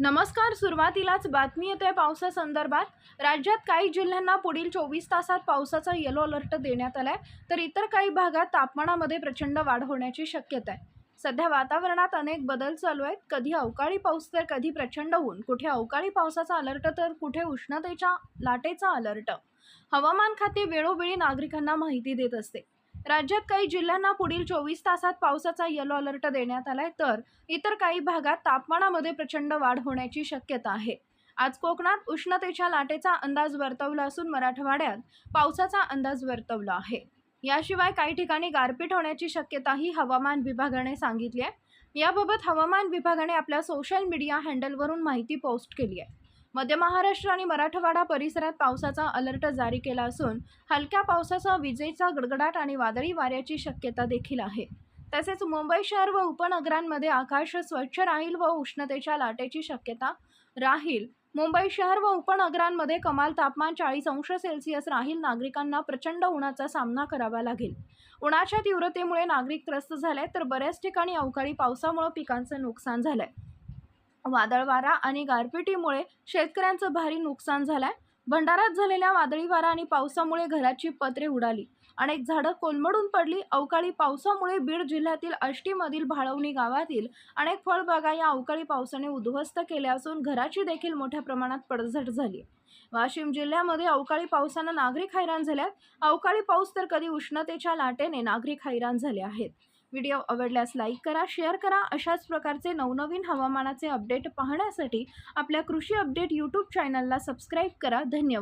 नमस्कार सुरुवातीलाच बातमी येते पावसासंदर्भात राज्यात काही जिल्ह्यांना पुढील चोवीस तासात पावसाचा येलो अलर्ट देण्यात आला आहे तर इतर काही भागात तापमानामध्ये प्रचंड वाढ होण्याची शक्यता आहे. सध्या वातावरणात अनेक बदल चालू आहेत. कधी अवकाळी पाऊस तर कधी प्रचंड ऊन. कुठे अवकाळी पावसाचा अलर्ट तर कुठे उष्णतेच्या लाटेचा अलर्ट हवामान खाते वेळोवेळी नागरिकांना माहिती देत असते. राज्यात काही जिल्ह्यांना पुढील चोवीस तासात पावसाचा येलो अलर्ट देण्यात आलाय. तर इतर काही भागात तापमानामध्ये प्रचंड वाढ होण्याची शक्यता आहे. आज कोकणात उष्णतेच्या लाटेचा अंदाज वर्तवला असून मराठवाड्यात पावसाचा अंदाज वर्तवला आहे. याशिवाय काही ठिकाणी गारपीट होण्याची शक्यताही हवामान विभागाने सांगितली आहे. याबाबत हवामान विभागाने आपल्या सोशल मीडिया हँडलवरून माहिती पोस्ट केली आहे. मध्य महाराष्ट्र आणि मराठवाडा परिसरात पावसाचा अलर्ट जारी केला असून हलक्या पावसासह विजेचा गडगडाट आणि वादळी वाऱ्याची शक्यता देखील आहे. तसेच मुंबई शहर व उपनगरांमध्ये आकाश स्वच्छ राहील व उष्णतेच्या लाटेची शक्यता राहील. मुंबई शहर व उपनगरांमध्ये कमाल तापमान चाळीस अंश सेल्सिअस राहील नागरिकांना प्रचंड उन्हाचा सामना करावा लागेल. उन्हाच्या तीव्रतेमुळे नागरिक त्रस्त झाले तर बऱ्याच ठिकाणी अवकाळी पावसामुळे पिकांचं नुकसान झालंय. वादळ वारा आणि गारपिटीमुळे शेतकऱ्यांचं भारी नुकसान झालंय. भंडारात झालेल्या वादळी वारा आणि पावसामुळे घराची पत्रे उडाली. अनेक झाडं कोलमडून पडली. अवकाळी पावसामुळे बीड जिल्ह्यातील आष्टीमधील भाळवणी गावातील अनेक फळबागा या अवकाळी पावसाने उद्ध्वस्त केल्या असून घराची देखील मोठ्या प्रमाणात पडझड झाली. वाशिम जिल्ह्यामध्ये अवकाळी पावसानं नागरिक हैराण झाल्यात. अवकाळी पाऊस तर कधी उष्णतेच्या लाटेने नागरिक हैराण झाले आहेत. व्हिडिओ आवडल्यास लाईक करा शेअर करा. अशाच प्रकारचे नवनवीन हवामानाचे अपडेट पाहण्यासाठी आपल्या कृषी अपडेट यूट्यूब चॅनलला सबस्क्राईब करा. धन्यवाद.